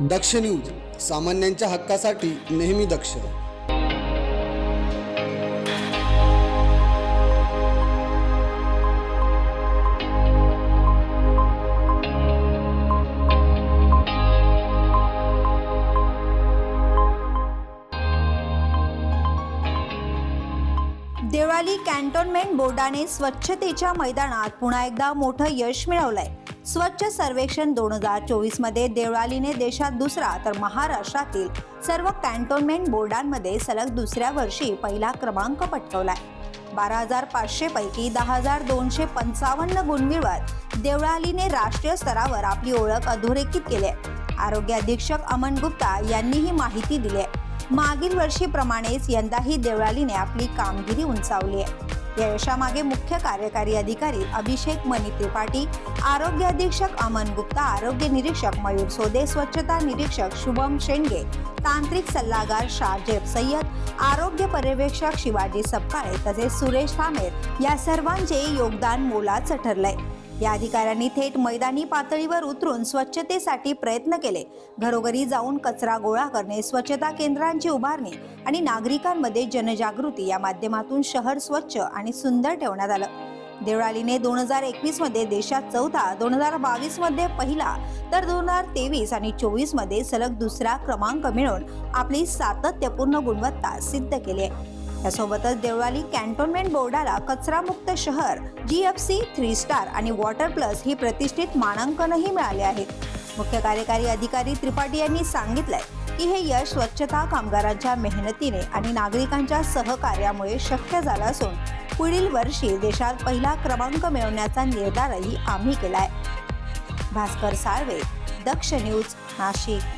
दक्ष news सामान्यांच्या हक्कासाठी नेहमी दक्ष. देवळाली कॅन्टोन्मेंट बोर्डाने स्वच्छतेच्या मैदानात पुन्हा एकदा मोठं यश मिळवलंय. स्वच्छ सर्वेक्षण दोन हजार चोवीसमध्ये देवळालीने देशात दुसरा तर महाराष्ट्रातील सर्व कॅन्टोन्मेंट बोर्डांमध्ये सलग दुसऱ्या वर्षी पहिला क्रमांक पटकवलाय. बारा हजार पाचशे पैकी दहा हजार दोनशे पंचावन्न गुण मिळवत देवळालीने राष्ट्रीय स्तरावर आपली ओळख अधोरेखित केली आहे आरोग्य अधीक्षक अमन गुप्ता यांनी ही माहिती दिली आहे मागील वर्षीप्रमाणेच यंदाही देवळालीने आपली कामगिरी उंचावली आहे या यशामागे मुख्य कार्यकारी अधिकारी अभिषेक मनी त्रिपाठी आरोग्य अधीक्षक अमन गुप्ता आरोग्य निरीक्षक मयूर सोदे स्वच्छता निरीक्षक शुभम शेंडगे तांत्रिक सल्लागार शाहजेब सय्यद आरोग्य पर्यवेक्षक शिवाजी सपकाळे तसेच सुरेश थामेर या सर्वांचे योगदान मोलाचं ठरलंय या अधिकाऱ्यांनी थेट मैदानी पातळीवर उतरून स्वच्छतेसाठी प्रयत्न केले. घरोघरी जाऊन कचरा गोळा करणे स्वच्छता केंद्रांची उभारणी आणि नागरिकांमध्ये जनजागृती या माध्यमातून शहर स्वच्छ आणि सुंदर ठेवण्यात आलं. देवळालीने दोन हजार एकवीसमध्ये देशात चौथा दोन हजार बावीसमध्ये पहिला तर दोन हजार तेवीस आणि चोवीसमध्ये सलग दुसरा क्रमांक मिळवून आपली सातत्यपूर्ण गुणवत्ता सिद्ध केली आहे. यासोबतच देवळाली कॅन्टोन्मेंट बोर्डाला कचरामुक्त शहर G F C three star आणि वॉटर प्लस ही प्रतिष्ठित मानांकनही मिळाले आहेत. मुख्य कार्यकारी अधिकारी त्रिपाठी यांनी सांगितलंय की हे यश स्वच्छता कामगारांच्या मेहनतीने आणि नागरिकांच्या सहकार्यामुळे शक्य झालं असून पुढील वर्षी देशात पहिला क्रमांक मिळवण्याचा निर्धारही आम्ही केलाय. भास्कर साळवे दक्ष न्यूज नाशिक.